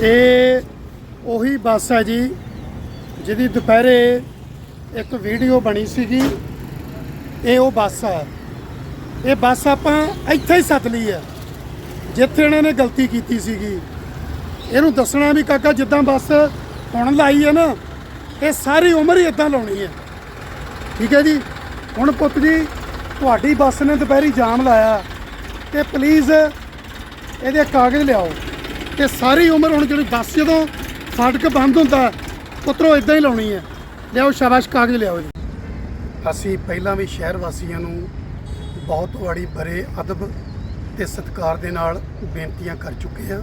ਇਹ ਉਹੀ ਬੱਸ ਹੈ ਜੀ, ਜਿਹਦੀ ਦੁਪਹਿਰੇ ਇੱਕ ਵੀਡੀਓ ਬਣੀ ਸੀਗੀ। ਇਹ ਉਹ ਬੱਸ ਹੈ। ਇਹ ਬੱਸ ਆਪਾਂ ਇੱਥੇ ਹੀ ਸੱਦ ਲਈ ਹੈ, ਜਿੱਥੇ ਇਹਨਾਂ ਨੇ ਗਲਤੀ ਕੀਤੀ ਸੀਗੀ। ਇਹਨੂੰ ਦੱਸਣਾ ਵੀ ਕਾਕਾ, ਜਿੱਦਾਂ ਬੱਸ ਹੁਣ ਲਾਈ ਹੈ ਨਾ, ਇਹ ਸਾਰੀ ਉਮਰ ਹੀ ਇਦਾਂ ਲਾਉਣੀ ਹੈ। ਠੀਕ ਹੈ ਜੀ? ਹੁਣ ਪੁੱਤ ਜੀ, ਤੁਹਾਡੀ ਬੱਸ ਨੇ ਦੁਪਹਿਰੀ ਜਾਮ ਲਾਇਆ, ਤੇ ਪਲੀਜ਼ ਇਹਦੇ ਕਾਗਜ਼ ਲਿਆਓ। ਤੇ ਸਾਰੀ ਉਮਰ ਹੁਣ ਜਿਹੜੀ ਬੱਸ ਜਦੋਂ ਫਾਟਕ ਬੰਦ ਹੁੰਦਾ, ਪੁੱਤਰੋ ਇਦਾਂ ਹੀ ਲਾਉਣੀ ਹੈ। ਲਿਆਓ ਸ਼ਾਬਾਸ਼ ਕਾਗਜ਼, ਲਿਆਓ ਜੀ। ਅਸੀਂ ਪਹਿਲਾਂ ਵੀ ਸ਼ਹਿਰ ਵਾਸੀਆਂ ਨੂੰ ਬਹੁਤ ਵਾਰੀ ਬਰੇ ਅਦਬ ਤੇ ਸਤਿਕਾਰ ਦੇ ਨਾਲ ਬੇਨਤੀਆਂ ਕਰ ਚੁੱਕੇ ਹਾਂ।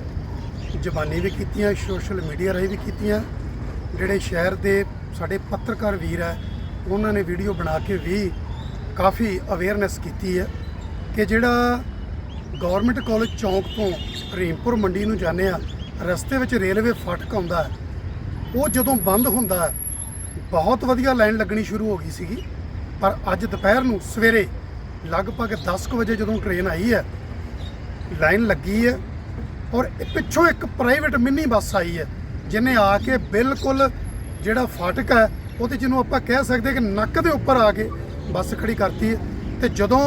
ਜ਼ਬਾਨੀ ਵੀ ਕੀਤੀਆਂ, ਸੋਸ਼ਲ ਮੀਡੀਆ ਰਾਹੀਂ ਵੀ ਕੀਤੀਆਂ। ਜਿਹੜੇ ਸ਼ਹਿਰ ਦੇ ਸਾਡੇ ਪੱਤਰਕਾਰ ਵੀਰ ਹੈ, ਉਹਨਾਂ ਨੇ ਵੀਡੀਓ ਬਣਾ ਕੇ ਵੀ ਕਾਫੀ ਅਵੇਅਰਨੈਸ ਕੀਤੀ ਹੈ ਕਿ ਜਿਹੜਾ ਗਵਰਨਮੈਂਟ ਕਾਲਜ ਚੌਂਕ ਤੋਂ ਰਹੀਮਪੁਰ ਮੰਡੀ ਨੂੰ ਜਾਂਦੇ ਆ ਰਸਤੇ ਵਿੱਚ ਰੇਲਵੇ ਫਾਟਕ ਆਉਂਦਾ ਹੈ। ਉਹ ਜਦੋਂ ਬੰਦ ਹੁੰਦਾ ਹੈ, ਬਹੁਤ ਵਧੀਆ ਲਾਈਨ ਲੱਗਣੀ ਸ਼ੁਰੂ ਹੋ ਗਈ ਸੀਗੀ। ਪਰ ਅੱਜ ਦੁਪਹਿਰ ਨੂੰ ਸਵੇਰੇ ਲਗਭਗ 10 ਕੁ ਵਜੇ ਜਦੋਂ ਟ੍ਰੇਨ ਆਈ ਹੈ, ਲਾਈਨ ਲੱਗੀ ਹੈ ਔਰ ਪਿੱਛੋਂ ਇੱਕ ਪ੍ਰਾਈਵੇਟ ਮਿੰਨੀ ਬੱਸ ਆਈ ਹੈ, ਜਿਹਨੇ ਆ ਕੇ ਬਿਲਕੁਲ ਜਿਹੜਾ ਫਾਟਕ ਹੈ, ਉਹਦੇ ਜਿਹਨੂੰ ਆਪਾਂ ਕਹਿ ਸਕਦੇ ਕਿ ਨੱਕ ਦੇ ਉੱਪਰ ਆ ਕੇ ਬੱਸ ਖੜੀ ਕਰਤੀ ਹੈ। ਤੇ ਜਦੋਂ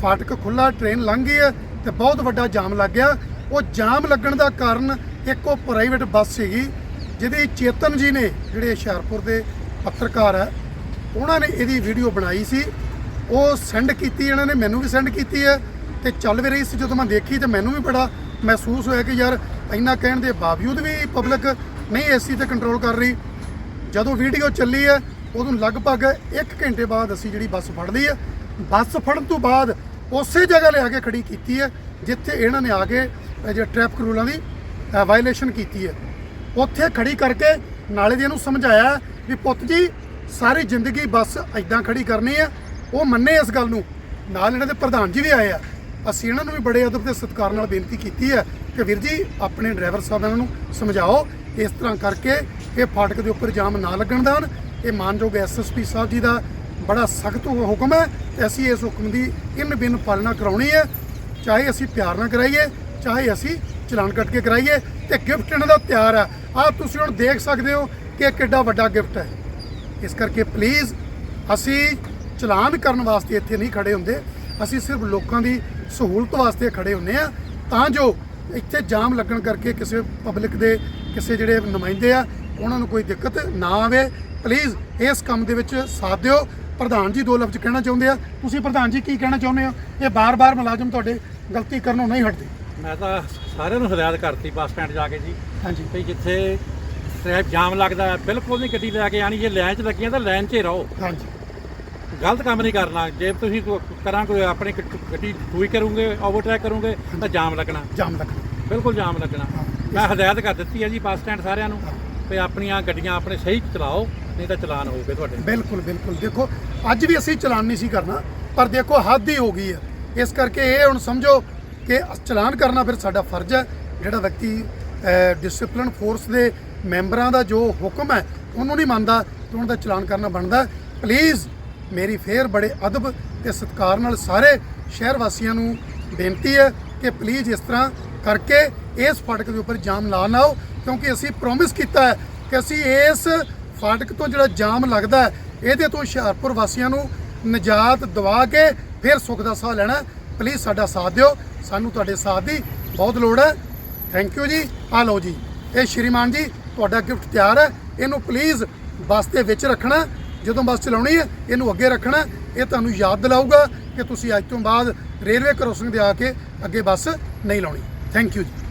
ਫਾਟਕ ਖੁੱਲਾ ਟ੍ਰੇਨ ਲੰਘ ਗਈ ਹੈ ਤੇ ਬਹੁਤ ਵੱਡਾ ਜਾਮ ਲੱਗ ਗਿਆ। ਉਹ ਜਾਮ ਲੱਗਣ ਦਾ ਕਾਰਨ ਇੱਕ ਉਹ ਪ੍ਰਾਈਵੇਟ ਬੱਸ ਸੀਗੀ, ਜਿਹਦੀ ਚੇਤਨ ਜੀ ਨੇ, ਜਿਹੜੇ ਹੁਸ਼ਿਆਰਪੁਰ ਦੇ ਪੱਤਰਕਾਰ ਹੈ ਉਹਨਾਂ ਨੇ ਇਹਦੀ ਵੀਡੀਓ ਬਣਾਈ ਸੀ। ਉਹ ਸੈਂਡ ਕੀਤੀ, ਇਹਨਾਂ ਨੇ ਮੈਨੂੰ ਵੀ ਸੈਂਡ ਕੀਤੀ ਹੈ ਤੇ ਚੱਲ ਵੀ ਰਹੀ ਸੀ। ਜਦੋਂ ਮੈਂ ਦੇਖੀ ਤੇ ਮੈਨੂੰ ਵੀ ਬੜਾ ਮਹਿਸੂਸ ਹੋਇਆ ਕਿ ਯਾਰ ਇੰਨਾ ਕਹਿਣ ਦੇ ਬਾਵਜੂਦ ਵੀ ਪਬਲਿਕ ਨਹੀਂ ਏਸੀ ਤੇ ਕੰਟਰੋਲ ਕਰ ਰਹੀ। ਜਦੋਂ ਵੀਡੀਓ ਚੱਲੀ ਹੈ, ਉਦੋਂ ਲਗਭਗ 1 ਘੰਟੇ ਬਾਅਦ ਅਸੀਂ ਜਿਹੜੀ ਬੱਸ ਫੜ ਲਈ ਹੈ। ਬੱਸ ਫੜਨ ਤੋਂ ਬਾਅਦ ਉਸੇ ਜਗ੍ਹਾ ਲਿਆ ਕੇ ਖੜੀ ਕੀਤੀ ਹੈ, ਜਿੱਥੇ ਇਹਨਾਂ ਨੇ ਆ ਕੇ, ਇਹ ਟ੍ਰੈਫਿਕ ਰੂਲਾਂ ਦੀ ਵਾਇਲੇਸ਼ਨ ਕੀਤੀ ਹੈ। ਉੱਥੇ ਖੜੀ ਕਰਕੇ ਨਾਲੇ ਦੇ ਇਹਨੂੰ ਸਮਝਾਇਆ ਵੀ ਪੁੱਤ ਜੀ, ਸਾਰੀ ਜ਼ਿੰਦਗੀ ਬੱਸ ਐਦਾਂ ਖੜੀ ਕਰਨੀ ਹੈ। ਉਹ ਮੰਨੇ ਇਸ ਗੱਲ ਨੂੰ। ਨਾਲ ਇਹਨਾਂ ਦੇ ਪ੍ਰਧਾਨ ਜੀ ਵੀ ਆਏ ਆ। ਅਸੀਂ ਇਹਨਾਂ ਨੂੰ ਵੀ ਬੜੇ ਅਦਬ ਤੇ ਸਤਿਕਾਰ ਨਾਲ ਬੇਨਤੀ ਕੀਤੀ ਹੈ ਕਿ ਵੀਰ ਜੀ, ਆਪਣੇ ਡਰਾਈਵਰ ਸਾਹਿਬਾਂ ਨੂੰ ਸਮਝਾਓ। ਇਸ ਤਰ੍ਹਾਂ ਕਰਕੇ ਇਹ ਫਾਟਕ ਦੇ ਉੱਪਰ ਜਾਮ ਨਾ ਲੱਗਣ ਦੇਣ। ਇਹ ਮਾਨਯੋਗ ਐਸਐਸਪੀ ਸਾਹਿਬ ਜੀ ਦਾ ਬੜਾ ਸਖਤ ਹੁਕਮ ਹੈ ਤੇ ਅਸੀਂ ਇਸ ਹੁਕਮ ਦੀ ਇਨ ਬਿਨ ਪਾਲਣਾ ਕਰਾਉਣੀ ਹੈ। ਚਾਹੇ ਅਸੀਂ ਪਿਆਰ ਨਾਲ ਕਰਾਈਏ, ਚਾਹੇ ਅਸੀਂ ਚਲਾਨ ਕੱਟ ਕੇ ਕਰਾਈਏ, ਤੇ ਗਿਫਟ ਇਹਨਾਂ ਦਾ ਤਿਆਰ ਹੈ। ਆਹ ਤੁਸੀਂ ਹੁਣ ਦੇਖ ਸਕਦੇ ਹੋ ਕਿ ਇਹ ਕਿੱਡਾ ਵੱਡਾ ਗਿਫਟ ਹੈ। ਇਸ ਕਰਕੇ ਪਲੀਜ਼ ਅਸੀਂ ਚਲਾਨ ਕਰਨ ਵਾਸਤੇ ਇੱਥੇ ਨਹੀਂ ਖੜੇ ਹੁੰਦੇ। ਅਸੀਂ ਸਿਰਫ ਲੋਕਾਂ ਦੀ ਸਹੂਲਤ ਵਾਸਤੇ ਖੜੇ ਹੁੰਨੇ ਆ ਤਾਂ ਜੋ ਇੱਥੇ ਜਾਮ ਲੱਗਣ ਕਰਕੇ ਕਿਸੇ ਪਬਲਿਕ ਦੇ, ਕਿਸੇ ਜਿਹੜੇ ਨੁਮਾਇੰਦੇ ਆ, ਉਹਨਾਂ ਨੂੰ ਕੋਈ ਦਿੱਕਤ ਨਾ ਆਵੇ। ਪਲੀਜ਼ ਇਸ ਕੰਮ ਦੇ ਵਿੱਚ ਸਾਥ ਦਿਓ। ਪ੍ਰਧਾਨ ਜੀ ਦੋ ਲਫ਼ਜ਼ ਕਹਿਣਾ ਚਾਹੁੰਦੇ ਆ। ਤੁਸੀਂ ਪ੍ਰਧਾਨ ਜੀ ਕੀ ਕਹਿਣਾ ਚਾਹੁੰਦੇ ਹੋ? ਇਹ ਬਾਰ-ਬਾਰ ਮੁਲਾਜ਼ਮ ਤੁਹਾਡੇ ਗਲਤੀ ਕਰਨੋਂ ਨਹੀਂ ਹਟਦੇ। ਮੈਂ ਤਾਂ ਸਾਰਿਆਂ ਨੂੰ ਹਦਾਇਤ ਕਰਤੀ ਬੱਸ ਸਟੈਂਡ ਜਾ ਕੇ ਜੀ। ਹਾਂਜੀ। ਵੀ ਜਿੱਥੇ ਟ੍ਰੈਫਿਕ ਜਾਮ ਲੱਗਦਾ ਹੈ, ਬਿਲਕੁਲ ਨਹੀਂ ਗੱਡੀ ਲੈ ਕੇ ਆਣੀ ਜੇ ਲਾਈਨ 'ਚ ਲੱਗੀਆਂ ਤਾਂ ਲਾਈਨ 'ਚ ਹੀ ਰਹੋ। ਹਾਂਜੀ। ਗਲਤ ਕੰਮ ਨਹੀਂ ਕਰਨਾ। ਜੇ ਤੁਸੀਂ ਕਰਾਂ ਕੋਈ ਆਪਣੀ ਗੱਡੀ ਦੂਈ ਕਰੋਗੇ ਓਵਰਟੇਕ ਕਰੋਗੇ ਤਾਂ ਜਾਮ ਲੱਗਣਾ। ਜਾਮ ਲੱਗਣਾ। ਬਿਲਕੁਲ ਜਾਮ ਲੱਗਣਾ। ਮੈਂ ਹਦਾਇਤ ਕਰ ਦਿੱਤੀ ਹੈ ਜੀ ਬੱਸ ਸਟੈਂਡ ਸਾਰਿਆਂ ਨੂੰ। ਵੀ ਆਪਣੀਆਂ ਗੱਡੀਆਂ ਆਪਣੇ ਸਹੀ ਚਲਾਓ, ਨਹੀਂ ਤਾਂ ਚਲਾਨ ਹੋਊਗੇ ਤੁਹਾਡੇ। ਬਿਲਕੁਲ ਬਿਲਕੁਲ। ਦੇਖੋ, ਅੱਜ ਵੀ ਅਸੀਂ ਚਲਾਨ ਨਹੀਂ ਸੀ ਕਰਨਾ, ਪਰ ਦੇਖੋ, ਹੱਦ ਹੀ ਹੋ ਗਈ ਹੈ। ਇਸ ਕਰਕੇ ਇਹ ਹੁਣ ਸਮਝੋ ਕਿ ਚਲਾਨ ਕਰਨਾ ਫਿਰ ਸਾਡਾ ਫਰਜ਼ ਹੈ। ਜਿਹੜਾ ਵਿਅਕਤੀ ਡਿਸਪਲਿਨ ਫੋਰਸ ਦੇ ਮੈਂਬਰਾਂ ਦਾ ਜੋ ਹੁਕਮ ਹੈ, ਉਹਨੂੰ ਨਹੀਂ ਮੰਨਦਾ ਤੇ ਉਹਨਾਂ ਦਾ ਚਲਾਨ ਕਰਨਾ ਬਣਦਾ ਪਲੀਜ਼ ਮੇਰੀ ਫੇਰ ਬੜੇ ਅਦਬ ਤੇ ਸਤਿਕਾਰ ਨਾਲ ਸਾਰੇ ਸ਼ਹਿਰ ਵਾਸੀਆਂ ਨੂੰ ਬੇਨਤੀ ਹੈ ਕਿ ਪਲੀਜ਼ ਇਸ ਤਰ੍ਹਾਂ ਕਰਕੇ ਇਸ ਫਾਟਕ ਦੇ ਉੱਪਰ ਜਾਮ ਲਾ ਨਾ ਆਓ ਕਿਉਂਕਿ ਅਸੀਂ ਪ੍ਰੋਮਿਸ ਕੀਤਾ ਹੈ ਕਿ ਅਸੀਂ ਇਸ ਫਾਟਕ ਤੋਂ ਜਿਹੜਾ ਜਾਮ ਲੱਗਦਾ ਹੈ, ਇਹਦੇ ਤੋਂ ਹੁਸ਼ਿਆਰਪੁਰ ਵਾਸੀਆਂ ਨੂੰ ਨਿਜਾਤ ਦਵਾ ਕੇ ਫਿਰ ਸੁੱਖ ਦਾ ਸਾਹ ਲੈਣਾ ਪਲੀਜ਼ ਸਾਡਾ ਸਾਥ ਦਿਓ। ਸਾਨੂੰ ਤੁਹਾਡੇ ਸਾਥ ਦੀ ਬਹੁਤ ਲੋੜ ਹੈ। ਥੈਂਕ ਯੂ ਜੀ। ਆ ਲਓ ਜੀ। ਇਹ ਸ਼੍ਰੀਮਾਨ ਜੀ, ਤੁਹਾਡਾ ਗਿਫਟ ਤਿਆਰ ਹੈ। ਇਹਨੂੰ ਪਲੀਜ਼ ਬੱਸ ਦੇ ਵਿੱਚ ਰੱਖਣਾ ਜਦੋਂ ਬੱਸ ਚਲਾਉਣੀ ਹੈ, ਇਹਨੂੰ ਅੱਗੇ ਰੱਖਣਾ ਇਹ ਤੁਹਾਨੂੰ ਯਾਦ ਦਿਲਾਊਗਾ ਕਿ ਤੁਸੀਂ ਅੱਜ ਤੋਂ ਬਾਅਦ ਰੇਲਵੇ ਕ੍ਰੋਸਿੰਗ ਤੇ ਆ ਕੇ ਅੱਗੇ ਬੱਸ ਨਹੀਂ ਲਾਉਣੀ। ਥੈਂਕ ਯੂ ਜੀ।